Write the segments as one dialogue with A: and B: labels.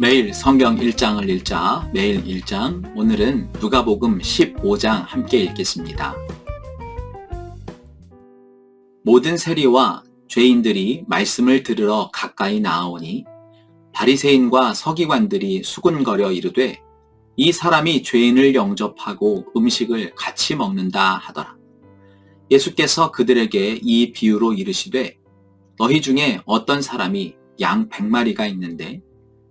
A: 매일 성경 1장을 읽자 매일 1장 오늘은 누가복음 15장 함께 읽겠습니다. 모든 세리와 죄인들이 말씀을 들으러 가까이 나아오니 바리새인과 서기관들이 수군거려 이르되 이 사람이 죄인을 영접하고 음식을 같이 먹는다 하더라. 예수께서 그들에게 이 비유로 이르시되 너희 중에 어떤 사람이 양 백마리가 있는데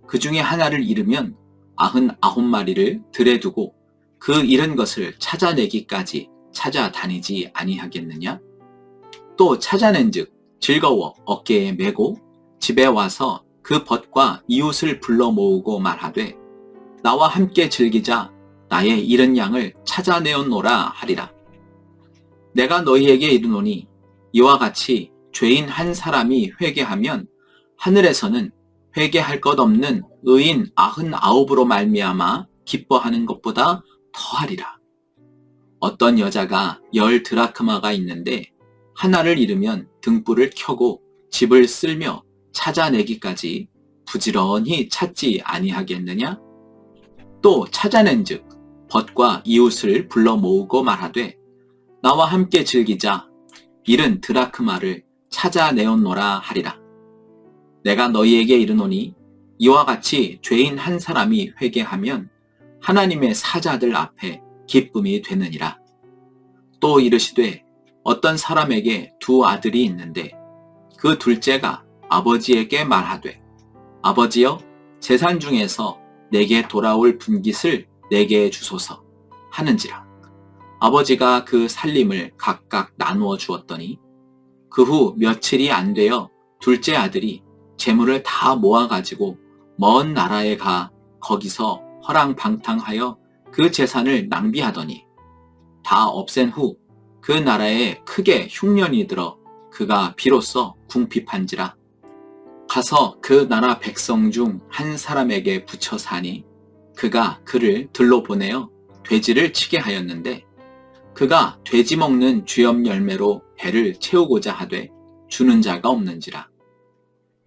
A: 그 중에 하나를 잃으면 아흔 아홉 마리를 들에 두고 그 잃은 것을 찾아내기까지 찾아다니지 아니하겠느냐? 또 찾아낸즉 즐거워 어깨에 메고 집에 와서 그 벗과 이웃을 불러 모으고 말하되 나와 함께 즐기자 나의 잃은 양을 찾아내었노라 하리라. 내가 너희에게 이르노니 이와 같이 죄인 한 사람이 회개하면 하늘에서는 회개할 것 없는 의인 아흔 아홉으로 말미암아 기뻐하는 것보다 더하리라. 어떤 여자가 열 드라크마가 있는데 하나를 잃으면 등불을 켜고 집을 쓸며 찾아내기까지 부지런히 찾지 아니하겠느냐? 또 찾아낸 즉 벗과 이웃을 불러 모으고 말하되 나와 함께 즐기자 잃은 드라크마를 찾아내었노라 하리라. 내가 너희에게 이르노니 이와 같이 죄인 한 사람이 회개하면 하나님의 사자들 앞에 기쁨이 되느니라. 또 이르시되 어떤 사람에게 두 아들이 있는데 그 둘째가 아버지에게 말하되 아버지여 재산 중에서 내게 돌아올 분깃을 내게 주소서 하는지라. 아버지가 그 살림을 각각 나누어 주었더니 그 후 며칠이 안 되어 둘째 아들이 재물을 다 모아가지고 먼 나라에 가 거기서 허랑방탕하여 그 재산을 낭비하더니 다 없앤 후 그 나라에 크게 흉년이 들어 그가 비로소 궁핍한지라. 가서 그 나라 백성 중 한 사람에게 붙여 사니 그가 그를 들로 보내어 돼지를 치게 하였는데 그가 돼지 먹는 쥐염 열매로 배를 채우고자 하되 주는 자가 없는지라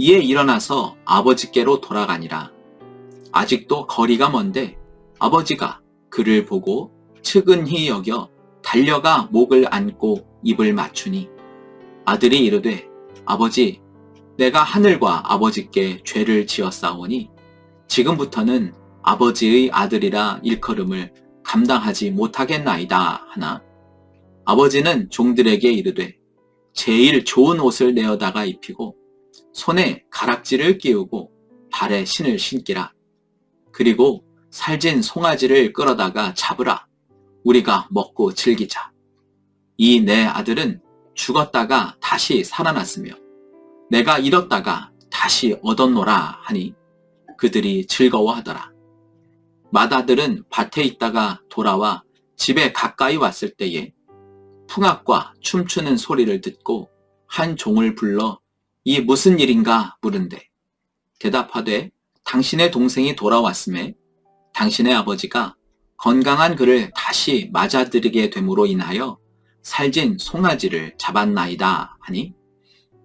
A: 이에 일어나서 아버지께로 돌아가니라. 아직도 거리가 먼데 아버지가 그를 보고 측은히 여겨 달려가 목을 안고 입을 맞추니 아들이 이르되 아버지 내가 하늘과 아버지께 죄를 지었사오니 지금부터는 아버지의 아들이라 일컬음을 감당하지 못하겠나이다 하나 아버지는 종들에게 이르되 제일 좋은 옷을 내어다가 입히고 손에 가락지를 끼우고 발에 신을 신기라. 그리고 살진 송아지를 끌어다가 잡으라. 우리가 먹고 즐기자. 이 내 아들은 죽었다가 다시 살아났으며 내가 잃었다가 다시 얻었노라 하니 그들이 즐거워하더라. 맏아들은 밭에 있다가 돌아와 집에 가까이 왔을 때에 풍악과 춤추는 소리를 듣고 한 종을 불러 이 무슨 일인가 물은데 대답하되 당신의 동생이 돌아왔음에 당신의 아버지가 건강한 그를 다시 맞아들이게 됨으로 인하여 살진 송아지를 잡았나이다 하니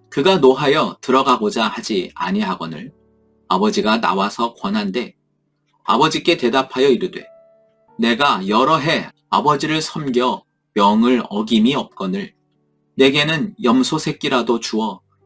A: 그가 노하여 들어가고자 하지 아니하거늘 아버지가 나와서 권한데 아버지께 대답하여 이르되 내가 여러 해 아버지를 섬겨 명을 어김이 없거늘 내게는 염소 새끼라도 주어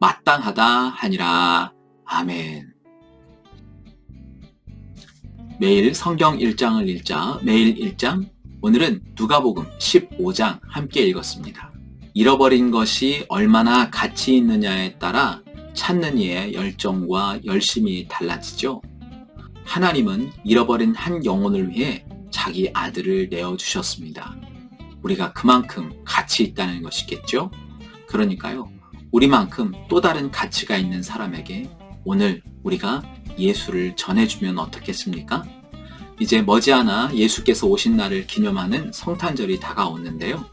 A: 마땅하다 하니라. 아멘. 매일 성경 1장을 읽자 매일 1장 오늘은 누가복음 15장 함께 읽었습니다. 잃어버린 것이 얼마나 가치 있느냐에 따라 찾는 이의 열정과 열심이 달라지죠. 하나님은 잃어버린 한 영혼을 위해 자기 아들을 내어주셨습니다. 우리가 그만큼 가치 있다는 것이겠죠? 그러니까요, 우리만큼 또 다른 가치가 있는 사람에게 오늘 우리가 예수를 전해주면 어떻겠습니까? 이제 머지않아 예수께서 오신 날을 기념하는 성탄절이 다가오는데요.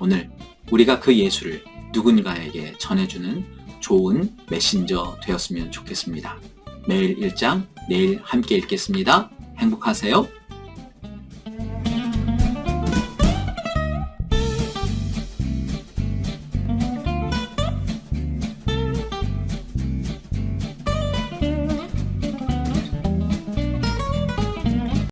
A: 오늘 우리가 그 예수를 누군가에게 전해주는 좋은 메신저 되었으면 좋겠습니다. 매일 1장 내일 함께 읽겠습니다. 행복하세요.